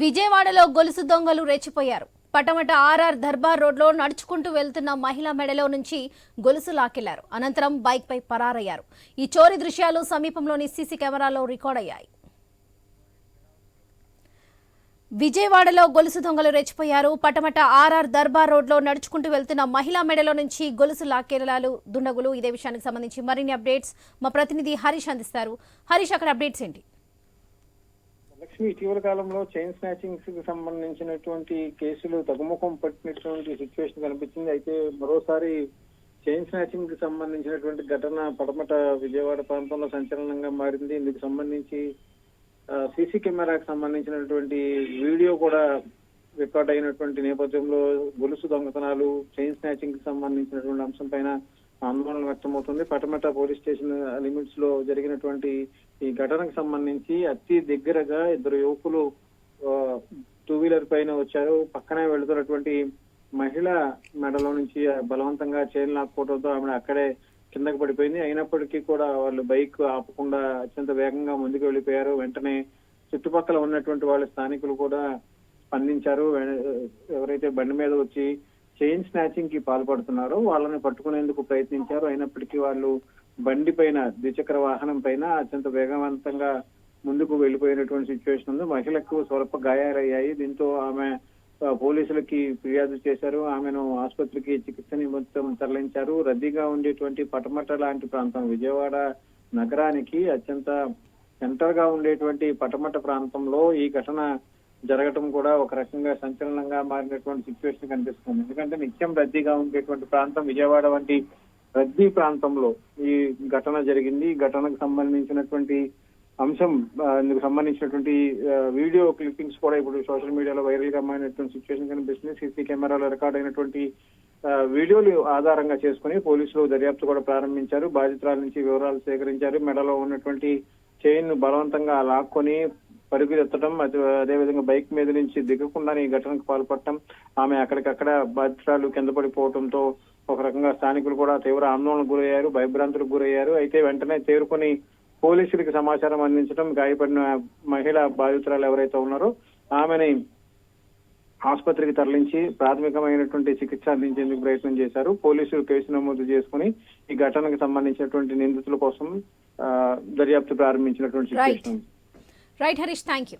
విజయవాడలో గొలుసు దొంగలు రెచ్చిపోయారు. పటమట ఆర్ఆర్ దర్బార్ రోడ్లో నడుచుకుంటూ వెళ్తున్న మహిళ మెడలో నుంచి గొలుసు లాకెళ్ళారు అనంతరం బైక్పై పరారయ్యారు. ఈ చోరీ దృశ్యాలు సమీపంలోని సీసీ కెమెరాలో రికార్డ్ అయ్యాయి. విజయవాడలో గొలుసు దొంగలు రెచ్చిపోయారు. పటమట ఆర్ఆర్ దర్బార్ రోడ్లో నడుచుకుంటూ వెళ్తున్న మహిళా మెడలో నుంచి గొలుసు లాకెళ్ళాలు దుండగులు. ఇదే విషయానికి సంబంధించి మరిన్ని అప్డేట్స్ మా ప్రతినిధి హరీష్ అందిస్తారు. హరీష్ అక్కడ అప్డేట్స్ ఏంటి? లక్ష్మి ఇటీవల కాలంలో చైన్ స్నాచింగ్స్కి సంబంధించినటువంటి కేసులు తగ్గుముఖం పట్టినటువంటి సిచ్యువేషన్ కనిపించింది. అయితే మరోసారి చైన్ స్నాచింగ్కి సంబంధించినటువంటి ఘటన పడమట విజయవాడ ప్రాంతంలో సంచలనంగా మారింది. ఇందుకు సంబంధించి సీసీ కెమెరాకి సంబంధించినటువంటి వీడియో కూడా రికార్డ్ అయినటువంటి నేపథ్యంలో గొలుసు దొంగతనాలు చైన్ స్నాచింగ్కి సంబంధించినటువంటి అంశం పైన ఆందోళన వ్యక్తమవుతుంది. పటమట పోలీస్ స్టేషన్ లిమిట్స్లో జరిగినటువంటి ఈ ఘటనకు సంబంధించి అతి దగ్గరగా ఇద్దరు యువకులు టూ వీలర్ పైన వచ్చారు. పక్కనే వెళుతున్నటువంటి మహిళ మెడలో నుంచి బలవంతంగా చైన్ లాక్కోవడంతో ఆమె అక్కడే కిందకి పడిపోయింది. అయినప్పటికీ కూడా వాళ్ళు బైక్ ఆపకుండా అత్యంత వేగంగా ముందుకు వెళ్ళిపోయారు. వెంటనే చుట్టుపక్కల ఉన్నటువంటి వాళ్ళ స్థానికులు కూడా స్పందించారు. ఎవరైతే బండి మీద వచ్చి చైన్ స్నాచింగ్కి పాల్పడుతున్నారు వాళ్ళని పట్టుకునేందుకు ప్రయత్నించారు అయినప్పటికీ వాళ్ళు బండి పైన ద్విచక్ర వాహనం పైన అత్యంత వేగవంతంగా ముందుకు వెళ్ళిపోయినటువంటి సిచ్యువేషన్ ఉంది. మహిళకు స్వల్ప గాయాలయ్యాయి. దీంతో ఆమె పోలీసులకి ఫిర్యాదు చేశారు. ఆమెను ఆసుపత్రికి చికిత్స నిమిత్తం తరలించారు. రద్దీగా ఉండేటువంటి పటమట లాంటి ప్రాంతం విజయవాడ నగరానికి అత్యంత సెంటర్గా ఉండేటువంటి పటమట ప్రాంతంలో ఈ ఘటన జరగటం కూడా ఒక రకంగా సంచలనంగా మారినటువంటి సిచ్యువేషన్ కనిపిస్తుంది. ఎందుకంటే నిత్యం రద్దీగా ఉండేటువంటి ప్రాంతం విజయవాడ వంటి రద్దీ ప్రాంతంలో ఈ ఘటన జరిగింది. ఈ ఘటనకు సంబంధించినటువంటి అంశం సంబంధించినటువంటి వీడియో క్లిప్పింగ్స్ కూడా ఇప్పుడు సోషల్ మీడియాలో వైరల్గా మారినటువంటి సిచ్యువేషన్ కనిపిస్తుంది. సీసీ కెమెరాలో రికార్డ్ అయినటువంటి వీడియోలు ఆధారంగా చేసుకుని పోలీసులు దర్యాప్తు కూడా ప్రారంభించారు. బాధితురాల నుంచి వివరాలు సేకరించారు. మెడలో ఉన్నటువంటి చైన్ బలవంతంగా లాక్కొని పరుగులెత్తడం అదే- అదేవిధంగా బైక్ మీద నుంచి దిగకుండా ఈ ఘటనకు పాల్పడటం ఆమె అక్కడికక్కడ బాధితురాలు కింద పడిపోవడంతో ఒక రకంగా స్థానికులు కూడా తీవ్ర ఆందోళనకు గురయ్యారు భయభ్రాంతులకు గురయ్యారు. అయితే వెంటనే చేరుకుని పోలీసులకు సమాచారం అందించడం గాయపడిన మహిళ బాధితురాలు ఎవరైతే ఉన్నారో ఆమెని ఆసుపత్రికి తరలించి ప్రాథమికమైనటువంటి చికిత్స అందించేందుకు ప్రయత్నం చేశారు. పోలీసులు కేసు నమోదు చేసుకుని ఈ ఘటనకు సంబంధించినటువంటి నిందితుల కోసం ఆ, దర్యాప్తు ప్రారంభించినటువంటి సిచ్యువేషన్ ఉంది. Right Harish thank you